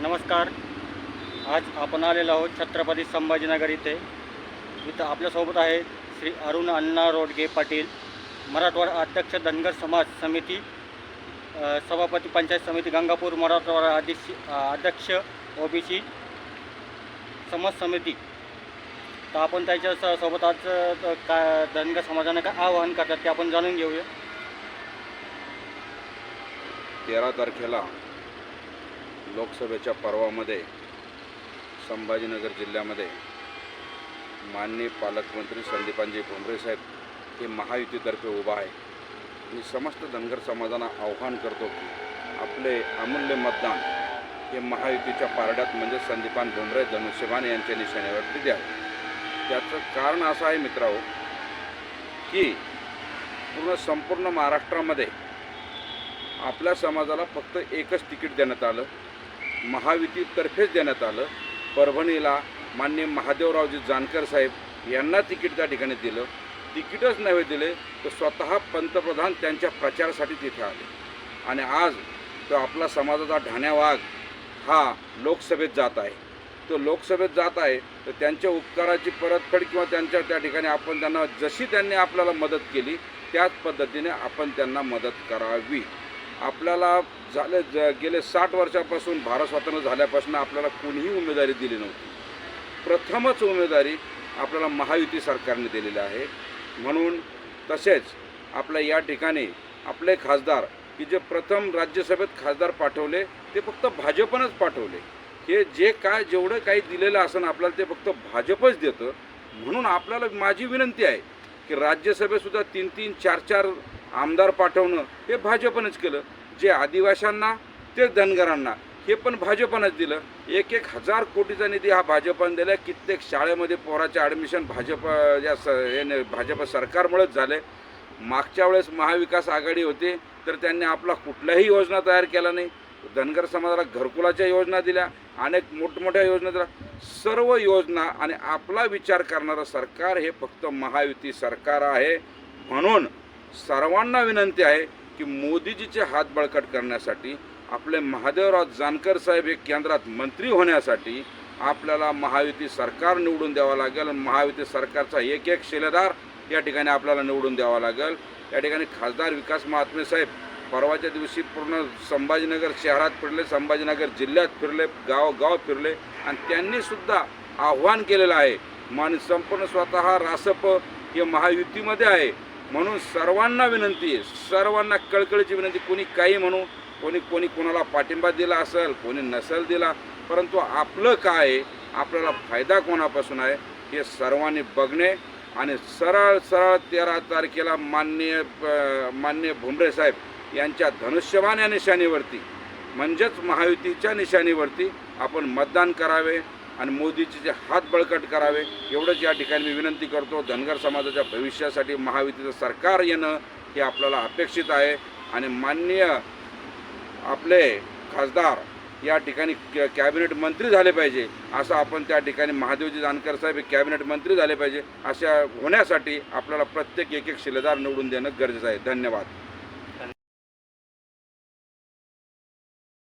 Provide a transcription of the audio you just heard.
नमस्कार. आज आपण आलेलो आहोत छत्रपती संभाजीनगर इथे. इथं आपल्यासोबत आहे श्री अरुण अण्णा रोडगे पाटील मराठवाडा अध्यक्ष धनगर समाज समिती सभापती पंचायत समिती गंगापूर मराठवाडा अध्यक्ष अध्यक्ष ओबीसी समाज समिती. तर आपण त्याच्या स- सोबत आज का धनगर समाजाने काय आवाहन करतात ते आपण जाणून घेऊया. तेरा तारखेला लोकसभेच्या पर्वामध्ये संभाजीनगर जिल्ह्यामध्ये माननीय पालकमंत्री संदीपानजी साहेब हे महायुतीतर्फे उभा आहे. मी समस्त धनगर समाजाला आव्हान करतो की आपले अमूल्य मतदान हे महायुतीच्या पारड्यात म्हणजे संदीपान भुमरे धनुष्यबाण यांच्या निशाण्यावरती द्यावे. त्याचं कारण असं आहे मित्रांनो की पूर्ण संपूर्ण महाराष्ट्रामध्ये आपल्या समाजाला फक्त एकच तिकीट देण्यात आलं. महायुतीतर्फेच देण्यात आलं. परभणीला मान्य महादेवरावजी जानकर साहेब यांना तिकीट त्या ठिकाणी दिलं. तिकीटच नव्हे दिले तर स्वतः पंतप्रधान त्यांच्या प्रचारासाठी तिथे आले. आणि आज तो आपला समाजाचा ढाण्यावाघ हा लोकसभेत जात आहे. तो लोकसभेत जात आहे तर त्यांच्या उपकाराची परतफेड किंवा त्यांच्या त्या ठिकाणी आपण त्यांना जशी त्यांनी आपल्याला मदत केली त्याच पद्धतीने आपण त्यांना मदत करावी. आपल्याला झाले ज गेले साठ वर्षापासून भारत स्वातंत्र्य झाल्यापासून आपल्याला कोणीही उमेदवारी दिली नव्हती. प्रथमच उमेदवारी आपल्याला महायुती सरकारने दिलेली आहे. म्हणून तसेच आपल्या या ठिकाणी आपले खासदार की जे प्रथम राज्यसभेत खासदार पाठवले ते फक्त भाजपनंच पाठवले. हे जे काय जेवढं काही दिलेलं असं आपल्याला ते फक्त भाजपच देतं. म्हणून आपल्याला माझी विनंती आहे की राज्यसभेतसुद्धा तीन तीन चार चार आमदार पाठवणं हे भाजपनंच केलं. जे आदिवाशांना ते धनगरांना हे पण भाजपनंच दिलं. एक एक हजार कोटीचा निधी हा भाजपनं दिला कित्येक शाळेमध्ये पोराचे ॲडमिशन भाजप या स याने भाजप सरकारमुळेच झाले. मागच्या वेळेस महाविकास आघाडी होते तर त्यांनी आपला कुठल्याही योजना तयार केला नाही. धनगर समाजाला घरकुलाच्या योजना दिल्या अनेक मोठमोठ्या योजना दिल्या. सर्व योजना आणि आपला विचार करणारं सरकार हे फक्त महायुती सरकार आहे. म्हणून सर्वांना विनंती आहे की मोदीजीचे हात बळकट करण्यासाठी आपले महादेवराव जानकर साहेब हे केंद्रात मंत्री होण्यासाठी आपल्याला महायुती सरकार निवडून द्यावं लागेल. महायुती सरकारचा एक एक शिलेदार या ठिकाणी आपल्याला निवडून द्यावा लागेल. या ठिकाणी खासदार विकास महात्मे साहेब परवाच्या दिवशी पूर्ण संभाजीनगर शहरात फिरले संभाजीनगर जिल्ह्यात फिरले गाव गाव फिरले आणि त्यांनी सुद्धा आव्हान केलेलं आहे. मान संपूर्ण स्वतः रासप हे महायुतीमध्ये आहे. म्हणून सर्वांना विनंती आहे सर्वांना कळकळीची विनंती कोणी काही म्हणू कोणी कोणी कोणाला पाठिंबा दिला असेल कोणी नसेल दिला परंतु आपलं काय आहे आपल्याला फायदा कोणापासून आहे हे सर्वांनी बघणे आणि सरळ सरळ तेरा तारखेला माननीय मान्य माननीय भुमरे साहेब यांच्या धनुष्यवान या निशाणीवरती म्हणजेच महायुतीच्या निशाणीवरती आपण मतदान करावे आणि मोदीचे जे हात बळकट करावे एवढंच या ठिकाणी मी विनंती करतो धनगर समाजाच्या भविष्यासाठी महायुतीचं सरकार येणं हे आपल्याला अपेक्षित आहे. आणि माननीय आपले खासदार या ठिकाणी कॅ कॅबिनेट मंत्री झाले पाहिजे असं आपण त्या ठिकाणी महादेवजी जानकर साहेब हे कॅबिनेट मंत्री झाले पाहिजे अशा होण्यासाठी आपल्याला प्रत्येक एक एक शिलेदार निवडून देणं गरजेचं आहे. धन्यवाद.